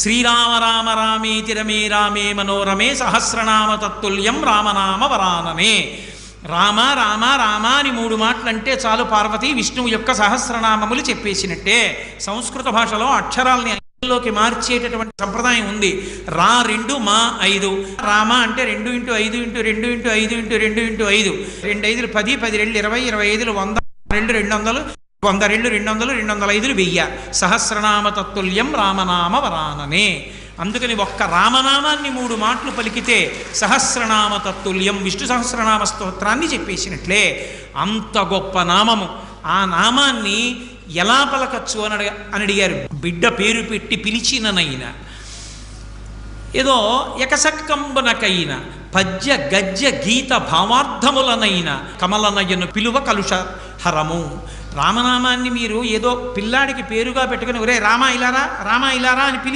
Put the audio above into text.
శ్రీరామ రామ రామేతి రమే రామే మనోరమే సహస్రనామ తత్తుల్యం రామనామ వరాననే. రామ రామ రామ అని మూడు మాటలు అంటే చాలు పార్వతి విష్ణువు యొక్క సహస్రనామములు చెప్పేసినట్టే. సంస్కృత భాషలో అక్షరాల్ని లోకి మార్చేటటువంటి సంప్రదాయం ఉంది. రా రెండు మా ఐదు. రామ అంటే రెండు ఇంటూ ఐదు ఇంటూ రెండు ఇంటూ ఐదు ఇంటూ రెండు ఇంటూ ఐదు. రెండు ఐదులు పది పది రెండు ఇరవై ఇరవై ఐదులు వంద రెండు రెండు వందలు. వంద రెండు రెండు వందలు రెండు వందల ఐదులు వెయ్య. సహస్రనామ తత్తుల్యం రామనామ వరాననే అందుకని ఒక్క రామనామాన్ని మూడు మాటలు పలికితే సహస్రనామ తత్తుల్యం విష్ణు సహస్రనామ స్తోత్రాన్ని చెప్పేసినట్లే. అంత గొప్ప నామము. ఆ నామాన్ని ఎలా పలకచ్చు అని అడగ అని అడిగారు. బిడ్డ పేరు పెట్టి పిలిచిననైనా. ఏదో ఎకసక్కంబనకైనా. పద్య గద్య గీత భావార్థములనైన కమలనయ్యను పిలువ కలుష హరము. రామనామాన్ని మీరు ఏదో పిల్లాడికి పేరుగా పెట్టుకుని ఒరే రామ ఇలారా రామ ఇలారా అని పిలిచి